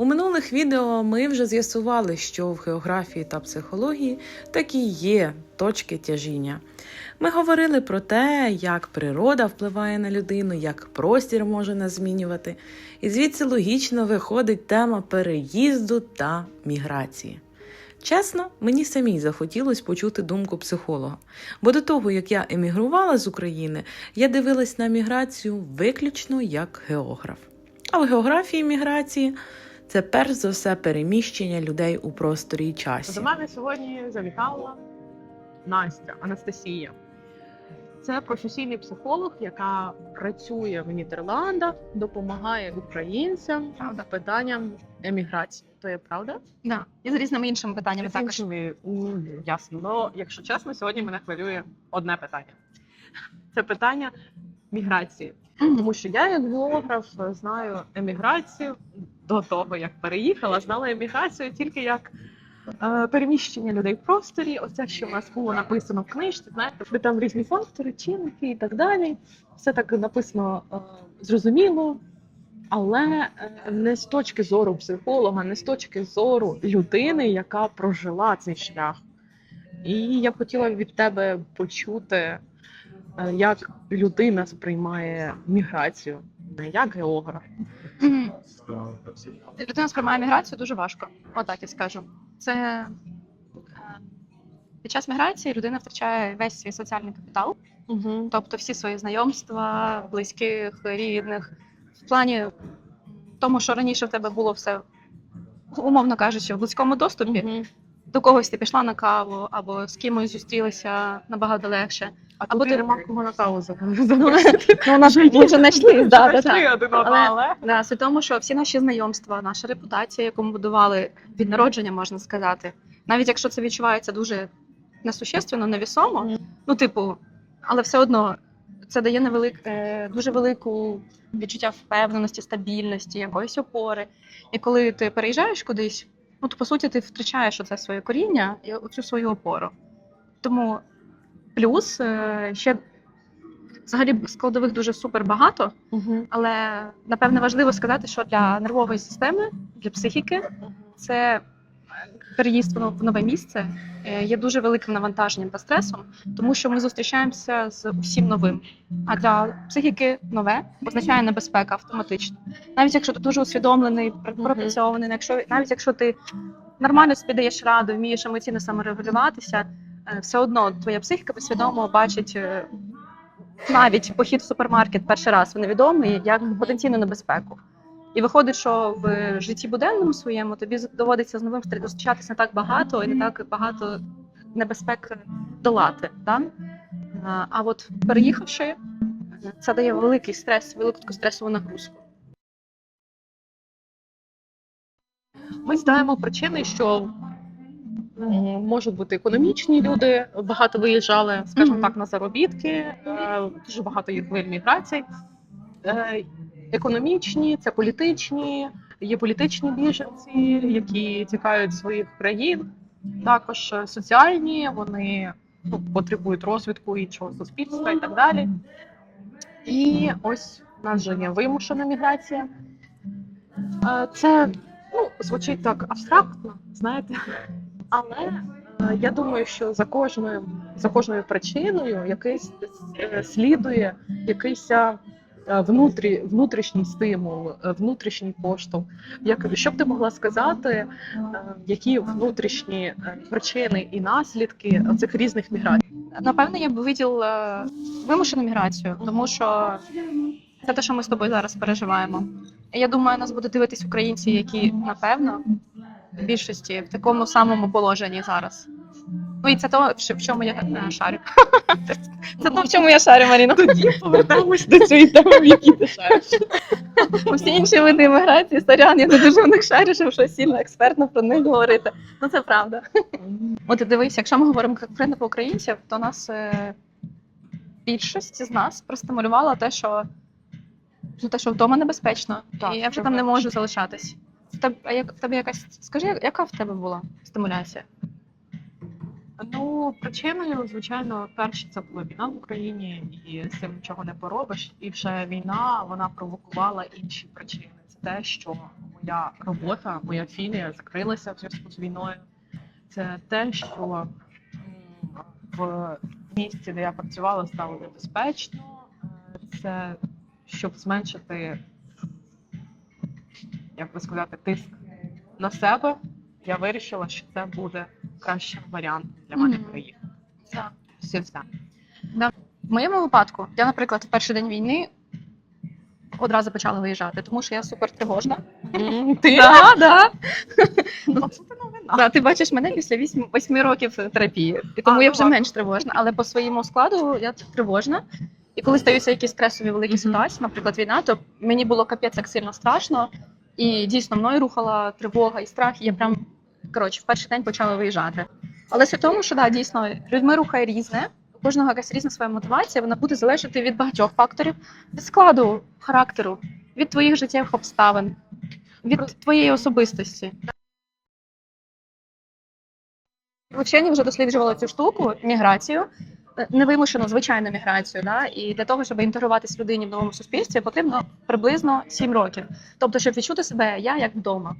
У минулих відео ми вже з'ясували, що в географії та психології такі є точки тяжіння. Ми говорили про те, як природа впливає на людину, як простір може нас змінювати. І звідси логічно виходить тема переїзду та міграції. Чесно, мені самій захотілося почути думку психолога, бо до того, як я емігрувала з України, я дивилась на міграцію виключно як географ. А в географії міграції це перш за все переміщення людей у просторі і часі. До мене сьогодні завітала Настя Анастасія. Це професійний психолог, яка працює в Нідерландах, допомагає українцям Правда. питанням еміграції. То є правда? Да. І з різними іншими питаннями З також. іншими, м, ясно. Ну, якщо чесно, сьогодні мене хвилює одне питання. Це питання міграції. Тому що я, як географ, знаю еміграцію до того, як переїхала, знала еміграцію тільки як е, переміщення людей в просторі. Оце, що в нас було написано в книжці, знаєте, де там різні фактори, чинники і так далі. Все так написано е, зрозуміло, але е, не з точки зору психолога, не з точки зору людини, яка прожила цей шлях. І я б хотіла від тебе почути, е, як людина сприймає міграцію, не як географ. Людина сприймає міграцію дуже важко. Отак я скажу. Це е, під час міграції людина втрачає весь свій соціальний капітал, Угу. тобто всі свої знайомства, близьких, рідних. В плані тому, що раніше в тебе було все, умовно кажучи, в близькому доступі. До когось ти пішла на каву або з кимось зустрілася набагато легше. А Або ти- кого на каву. Ну, на жаль, ми вже знайшли. Да, да, да. Один одного, Але- але Да, суть в тому, що всі наші знайомства, наша репутація, яку ми будували від народження, можна сказати, навіть якщо це відчувається дуже несущественно, невісомо, ну, типу, але все одно це дає невелик, е, дуже велику відчуття впевненості, стабільності, якоїсь опори. І коли ти переїжджаєш кудись, ну то по суті ти втрачаєш оце своє коріння і оцю свою опору. Тому плюс е, ще взагалі складових дуже супер багато. Але напевне важливо сказати, що для нервової системи, для психіки, це переїзд в нове місце е, є дуже великим навантаженням та стресом, тому що ми зустрічаємося з усім новим. А для психіки нове означає небезпека автоматично. Навіть якщо ти дуже усвідомлений, пропрацьований, якщо навіть якщо ти нормально собі даєш раду, вмієш емоційно саморегулюватися, все одно твоя психіка підсвідомо бачить. е, навіть похід в супермаркет перший раз в невідомий як потенційну небезпеку. І виходить, що в житті буденному своєму тобі доводиться з новим зустрічатися не так багато і не так багато небезпек долати. Да? А, А от переїхавши, це дає великий стрес, велику таку стресову нагрузку. Ми знаємо причини, що можуть бути економічні люди, багато виїжджали, скажімо так, на заробітки, е, дуже багато є хвиль міграцій. Е, Економічні, це політичні, є політичні біженці, які тікають з своїх країн. Також е, соціальні, вони ну, потребують розвитку іншого суспільства і так далі. І ось у нас же є вимушена міграція. Е, Це ну, звучить так абстрактно, знаєте. Але е, я думаю, що за кожною, за кожною причиною якийсь е, слідує якийсь е, внутрі, внутрішній стимул, внутрішній поштовх. Як, що б ти могла сказати, які внутрішні причини і наслідки цих різних міграцій? Напевно, я б виділ вимушену міграцію, тому що це те, що ми з тобою зараз переживаємо. Я думаю, нас будуть дивитись українці, які напевно в більшості в такому самому положенні зараз. Ну і це то, в чому я е, шарю. Це то, в чому я шарю, Маріна. Тоді повернемось до цієї теми, в якій ти шариш. Всі інші види імміграції, сорян, я не дуже в них шарю, щоб щось сильно експертно про них говорити. Ну це правда. От дивись, якщо ми говоримо конкретно про українців, то нас е, більшість з нас простимулювала те, що ну, те, що вдома небезпечно, Так, і я вже там не можу залишатись. В тебе, а як в тебе якась скажи, яка в тебе була стимуляція? Ну, причиною, звичайно, перше це була війна в Україні, і з цим нічого не поробиш. І вже війна вона провокувала інші причини. Це те, що моя робота, моя філія закрилася в зв'язку з війною. Це те, що в місті, де я працювала, стало небезпечно. Е, Це щоб зменшити, як би сказати, тиск на себе. Я вирішила, що це буде кращим варіантом для мене Мгм. приїхати. Так. Все все. В моєму випадку, я, наприклад, в перший день війни одразу почала виїжджати, тому що я супер тривожна. Ти? Да, да. Ну, це новина. Да, ти бачиш мене після 8, 8 років терапії, і тому А, я ну вже ладно. менш тривожна, але по своєму складу я тривожна. І коли стаються якісь стресові великі Мгм. ситуації, наприклад, війна, то мені було капець як сильно страшно, і дійсно мною рухала тривога і страх. І я прям коротше в перший день почала виїжджати. Але суть в тому, що да, дійсно людьми рухає різне. У кожного якась різна своя мотивація, вона буде залежати від багатьох факторів, від складу характеру, від твоїх життєвих обставин, від твоєї особистості. Вчені вже досліджували цю штуку, міграцію, невимушену звичайну міграцію. Да? І для того, щоб інтегруватись людині в новому суспільстві, потрібно приблизно 7 років. Тобто, щоб відчути себе я як вдома.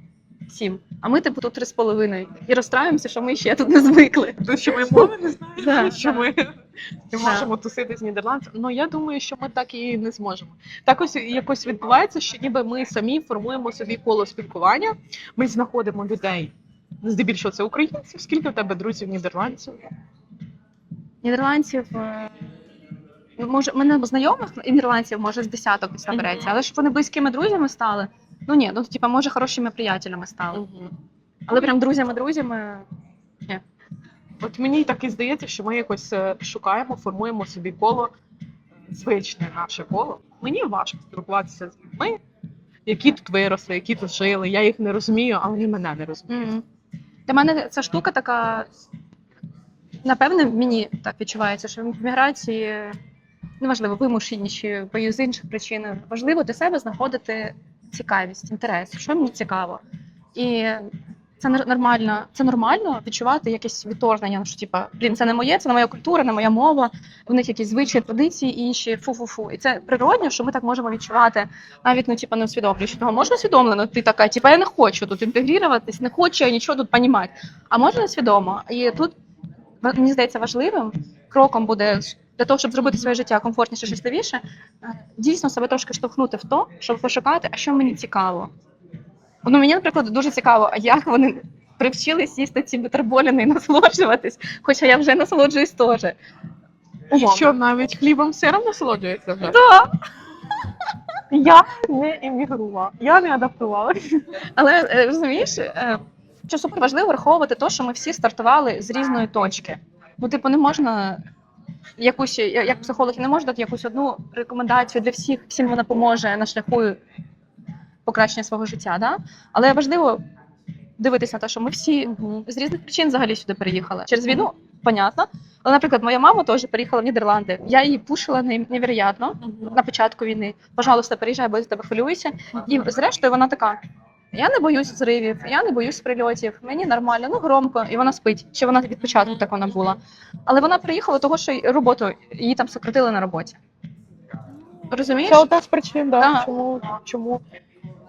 Сім. А ми типу тут три з половиною. І розстраюємося, що ми ще тут не звикли. Тому що ми мови не знаємо, Да, що да. ми не можемо тусити з нідерландцем. Ну я думаю, що ми так і не зможемо. Так ось якось відбувається, що ніби ми самі формуємо собі коло спілкування. Ми знаходимо людей. Здебільшого це українців. Скільки в тебе друзів нідерландців? Нідерландців. е, Може, мене знайомих нідерландців може з десяток набереться, але щоб вони близькими друзями стали. Ну ні, ну типа, може, хорошими приятелями стали. Але прям друзями-друзями. От мені так і здається, що ми якось е, шукаємо, формуємо собі коло, звичне наше коло. Мені важко спілкуватися з людьми, які тут виросли, які тут жили. Я їх не розумію, а вони мене не розуміють. Для мене ця штука така. Напевне, мені так відчувається, що в міграції неважливо, вимушені чи бою з інших причин. Важливо для себе знаходити цікавість, інтерес, що мені цікаво. І це нор- нормально, це нормально відчувати якесь відторгнення, що типа, блін, це не моє, це не моя культура, не моя мова, в них якісь звичаї, традиції інші, фу-фу-фу. І це природньо, що ми так можемо відчувати, навіть ну, типа, не усвідомлюючи того. Можна усвідомлено, ти така, типа, я не хочу тут інтегруватись, не хочу я нічого тут понімати. А можна свідомо. І тут мені здається важливим кроком буде для того, щоб зробити своє життя комфортніше, щасливіше, е, дійсно себе трошки штовхнути в то, щоб пошукати, а що мені цікаво. Ну, мені, наприклад, дуже цікаво, як вони привчились їсти ці бутерболіни і насолоджуватись, хоча я вже насолоджуюсь теж. І що навіть хлібом сиром насолоджується вже? Да. Я не іммігрувала, я не адаптувалася. Але е, розумієш, е, що супер важливо враховувати те, що ми всі стартували з різної точки. Ну, типу, не можна якусь, як психолог, не можу дати якусь одну рекомендацію для всіх, всім вона поможе на шляху покращення свого життя. Да? Але важливо дивитися на те, що ми всі з різних причин взагалі сюди переїхали. Через війну, понятно. Але, наприклад, моя мама теж переїхала в Нідерланди. Я її пушила невероятно на початку війни. Пожалуйста, переїжджай, бо я за тебе хвилююся. І зрештою вона така: я не боюсь зривів, я не боюсь прильотів, мені нормально, ну громко, і вона спить. Чи вона від початку так вона була. Але вона приїхала того, що роботу її там сократили на роботі. Розумієш? Це одна з причин, да, Так. чому, чому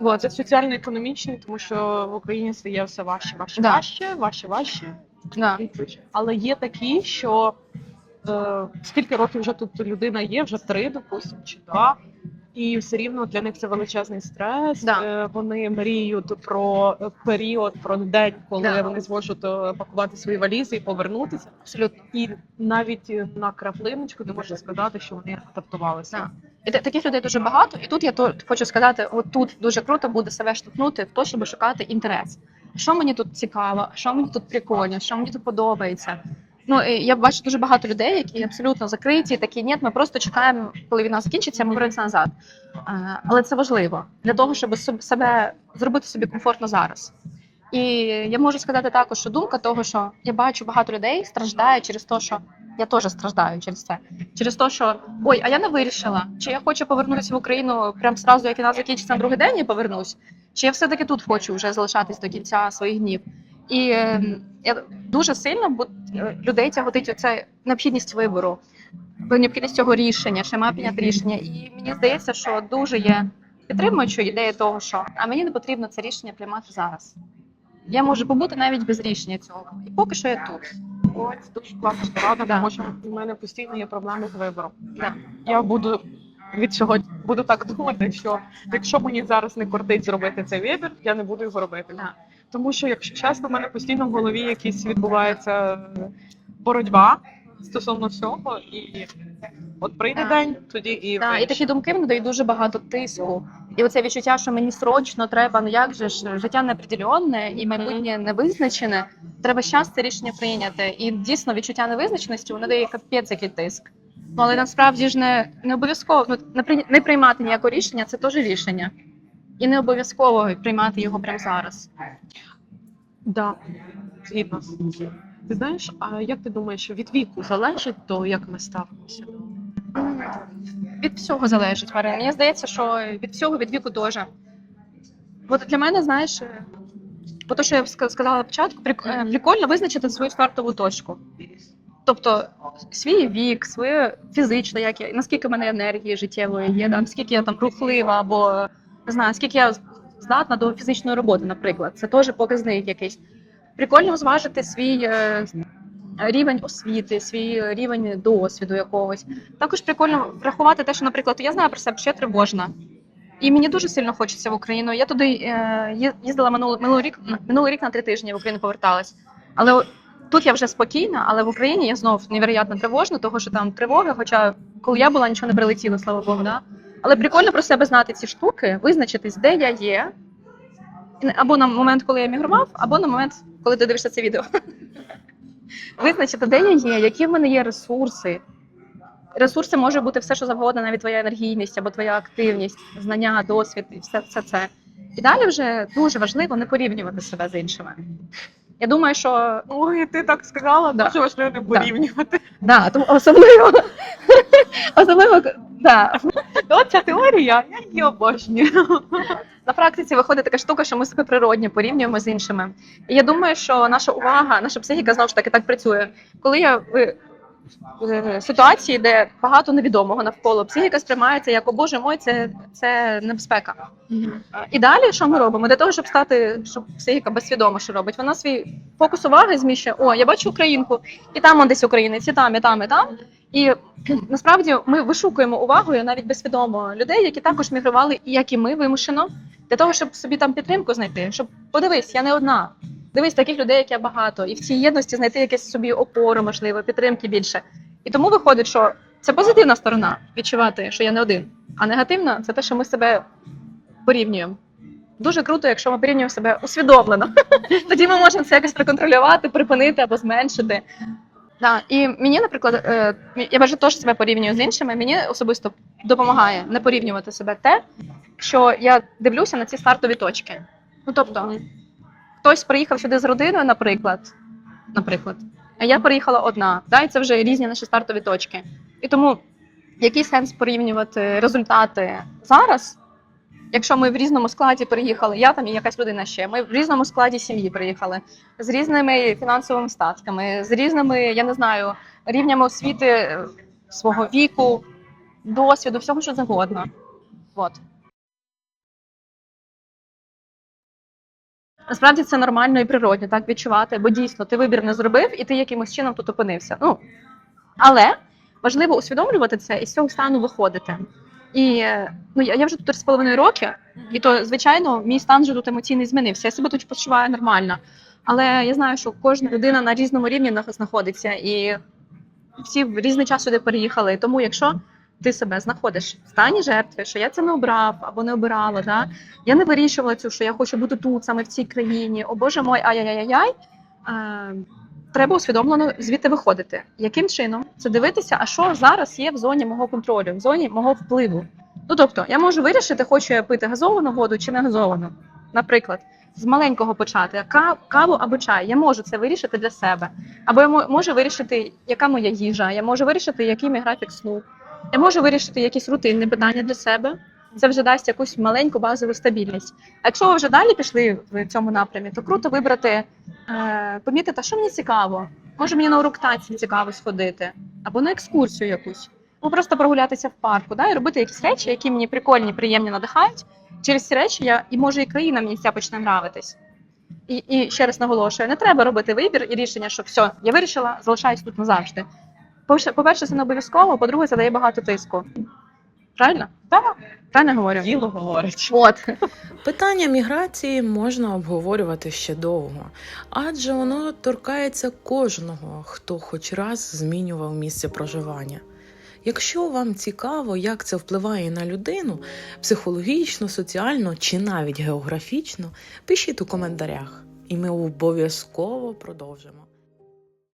Вот. це соціально-економічні, тому що в Україні стає все важче, важче, Да. важче, важче, важче. Да. Але є такі, що е, скільки років вже тут людина є, вже три, допустимо, чи два. І все рівно для них це величезний стрес. Да. Е, Вони мріють про період, про день, коли Да. вони зможуть е, пакувати свої валізи і повернутися. Абсолютно. І навіть е, на краплиночку не можна сказати, що вони адаптувалися. Да. І таких людей дуже багато. І тут я то хочу сказати: от тут дуже круто буде себе штовхнути в те, щоб шукати інтерес. Що мені тут цікаво, що мені тут прикольно, що мені тут подобається. Ну я бачу дуже багато людей, які абсолютно закриті, такі ні, ми просто чекаємо, коли війна закінчиться, ми повернемося назад. Але це важливо для того, щоб себе зробити собі комфортно зараз. І я можу сказати також, що думка того, що я бачу багато людей страждає через те, що я теж страждаю через це. Через те, що ой, а я не вирішила, чи я хочу повернутися в Україну прямо зразу, як війна закінчиться на другий день, і повернусь, чи я все-таки тут хочу вже залишатись до кінця своїх днів. І е, я дуже сильно людей тяготить оця необхідність вибору, необхідність цього рішення, чи має прийняти рішення. І мені здається, що дуже є підтримуючи ідею того, що а мені не потрібно це рішення приймати зараз. Я можу побути навіть без рішення цього. І поки що я тут. Ось дуже класна порада, Да. тому що в мене постійно є проблеми з вибором. Да. Я буду від цього буду так думати, що якщо мені зараз не кортить зробити цей вибір, я не буду його робити. Тому що, якщо чесно, в мене постійно в голові якісь відбувається боротьба стосовно всього, і от прийде Так. день, тоді і Да, і такі думки мені дають дуже багато тиску. І оце відчуття, що мені срочно треба, ну як же ж життя неопределенне і майбутнє невизначене. Треба щас це рішення прийняти. І дійсно відчуття невизначеності воно дає капець який тиск. Ну але насправді ж не, не обов'язково ну, не, приймати ніякого рішення це теж рішення. І не обов'язково приймати його прямо зараз. Да, згідно. Ти знаєш, а як ти думаєш, від віку залежить то, як ми ставимося? Від всього залежить, Марина. Мені здається, що від всього від віку теж. От для мене, знаєш, е, по те, що я сказала на початку, е, прикольно визначити свою стартову точку. Тобто свій вік, своє фізичне, як я, наскільки в мене енергії життєвої є, да, наскільки я там рухлива, або не знаю, скільки я здатна до фізичної роботи, наприклад. Це теж показник якийсь. Прикольно зважити свій е, рівень освіти, свій рівень досвіду якогось. Також прикольно врахувати те, що, наприклад, я знаю про себе, що я тривожна. І мені дуже сильно хочеться в Україну. Я туди е, їздила минулий, минулий рік минулий рік на три тижні в Україну поверталась. Але тут я вже спокійна, але в Україні я знов невероятно тривожна, того що там тривоги, хоча коли я була, нічого не прилетіло, слава Богу. Да? Але прикольно про себе знати ці штуки, визначитись, де я є. Або на момент, коли я емігрував, або на момент, коли ти дивишся це відео. Визначити, де я є, які в мене є ресурси. Ресурси може бути все, що завгодно, навіть твоя енергійність або твоя активність, знання, досвід і все, все це. І далі вже дуже важливо не порівнювати себе з іншими. Я думаю, що Ой, ти так сказала, Да. що важливо не порівнювати. да, тому особливо, особливо да, Оця теорія, я її обожнюю. на практиці виходить така штука, що ми себе природньо порівнюємо з іншими. І я думаю, що наша увага, наша психіка знову ж таки так працює. Коли я ситуації, де багато невідомого навколо, психіка сприймається як о боже мой, це, це небезпека. І далі що ми робимо? Для того, щоб стати, щоб психіка безсвідомо що робить, вона свій фокус уваги зміщує. О, я бачу українку, і там он десь українець, і там, і там, і там. І насправді ми вишукуємо увагою навіть безсвідомо людей, які також мігрували, і як і ми вимушено, для того, щоб собі там підтримку знайти. Щоб подивись, я не одна. Дивись, таких людей, як я багато, і в цій єдності знайти якесь собі опору, можливо, підтримки більше. І тому виходить, що це позитивна сторона відчувати, що я не один. А негативна це те, що ми себе порівнюємо. Дуже круто, якщо ми порівнюємо себе усвідомлено. Тоді ми можемо це якось проконтролювати, припинити або зменшити. Да. І мені, наприклад, е, я бачу теж себе порівнюю з іншими. Мені особисто допомагає не порівнювати себе те, що я дивлюся на ці стартові точки. Ну тобто, хтось приїхав сюди з родиною, наприклад, наприклад, а я приїхала одна. Да, і це вже різні наші стартові точки. І тому який сенс порівнювати результати зараз, якщо ми в різному складі приїхали, я там і якась людина ще. Ми в різному складі сім'ї приїхали з різними фінансовими статками, з різними, я не знаю, рівнями освіти е, свого віку, досвіду, всього що завгодно. От. Насправді це нормально і природно так відчувати, бо дійсно ти вибір не зробив і ти якимось чином тут опинився. Ну, але важливо усвідомлювати це і з цього стану виходити. І ну, я, вже тут 3,5 роки, і то, звичайно, мій стан вже тут емоційний змінився. Я себе тут почуваю нормально. Але я знаю, що кожна людина на різному рівні нах- знаходиться, і всі в різний час сюди переїхали. Тому, якщо ти себе знаходиш в стані жертви, що я це не обрав або не обирала, да? я не вирішувала цю, що я хочу бути тут, саме в цій країні, о Боже мой, ай-яй-яй-яй. Е, треба усвідомлено звідти виходити. Яким чином? Це дивитися, а що зараз є в зоні мого контролю, в зоні мого впливу. Ну тобто, я можу вирішити, хочу я пити газовану воду чи не газовану. Наприклад, з маленького почати каву або чай. Я можу це вирішити для себе. Або я можу вирішити, яка моя їжа, я можу вирішити, який мій графік сну. Я можу вирішити якісь рутинні питання для себе. Це вже дасть якусь маленьку базову стабільність. А якщо ви вже далі пішли в цьому напрямі, то круто вибрати, е, помітити, що мені цікаво. Може мені на урок танців цікаво сходити, або на екскурсію якусь. Ну просто прогулятися в парку, да, і робити якісь речі, які мені прикольні, приємні, надихають. Через ці речі я і може і країна мені ця почне нравитись. І, і ще раз наголошую: не треба робити вибір і рішення, що все, я вирішила, залишаюсь тут назавжди. По- По-перше, це не обов'язково, по-друге, це дає багато тиску. Правильно? Так, Правильно говорю? діло говорить. От. Питання міграції можна обговорювати ще довго, адже воно торкається кожного, хто хоч раз змінював місце проживання. Якщо вам цікаво, як це впливає на людину психологічно, соціально чи навіть географічно, пишіть у коментарях, і ми обов'язково продовжимо.